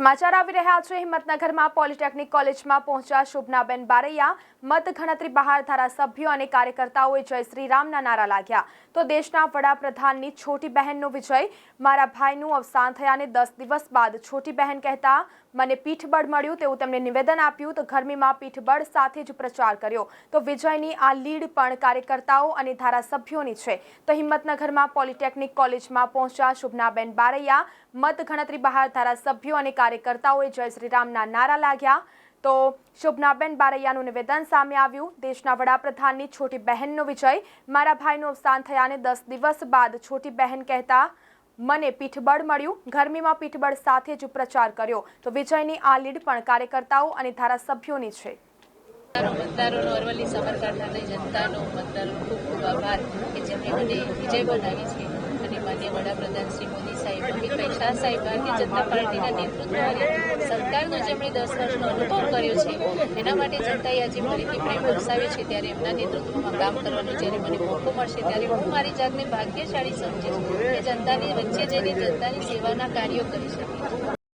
સમાચાર આવી રહ્યા છે. હિંમતનગરમાં પોલિટેકનિક કોલેજમાં પહોંચ્યા શોભનાબેન બારૈયા. મતગણતરી બહાર ધારાસભ્યો અને કાર્યકર્તાઓએ જય શ્રી રામના નારા લાગ્યા. તો દેશના વડાપ્રધાનની છોટી બહેનનો વિજય. મારા ભાઈનું અવસાન થયાને દસ દિવસ બાદ છોટી બહેન કહેતા, મને પીઠબળ મળ્યું, તેવું તેમણે નિવેદન આપ્યું. તો ગરમીમાં પીઠબળ સાથે જ પ્રચાર કર્યો. તો વિજયની આ લીડ પણ કાર્યકર્તાઓ અને ધારાસભ્યોની છે. તો હિંમતનગરમાં પોલિટેકનિક કોલેજમાં પહોંચ્યા શુભનાબેન બારૈયા. મતગણતરી બહાર ધારાસભ્યો અને કાર્યકર્તાઓએ જય શ્રીરામના નારા લાગ્યા. તો શોભનાબેન બારૈયાનું નિવેદન સામે આવ્યું. દેશના વડાપ્રધાનની છોટી બહેનનો વિજય. મારા ભાઈનું અવસાન થયાને દસ દિવસ બાદ છોટી બહેન કહેતા, મને પીઠબળ મળ્યું. ગરમીમાં પીઠબળ સાથે જ પ્રચાર કર્યો. તો વિજયની આ લીડ પણ કાર્યકર્તાઓ અને ધારાસભ્યોની છે. મતદારોનો અરવલ્લી સાબરકાંઠાની જનતાનો મતદારોનો ખૂબ ખૂબ આભાર કે જેમણે મને વિજય બનાવી છે. અને માન્ય વડાપ્રધાન શ્રી સાહેબ, ભારતીય જનતા પાર્ટીના નેતૃત્વ સરકારનો જેમણે દસ વર્ષનો અનુભવ કર્યો છે, એના માટે જનતાએ આજે ફરીથી પ્રેમ દર્શાવ્યો છે, ત્યારે એમના નેતૃત્વમાં કામ કરવાનો જ્યારે મને મોકો મળશે, ત્યારે હું મારી જાતને ભાગ્યશાળી સમજીશ કે જનતાની વચ્ચે જઈને જનતાની સેવાના કાર્યો કરી શકીશ.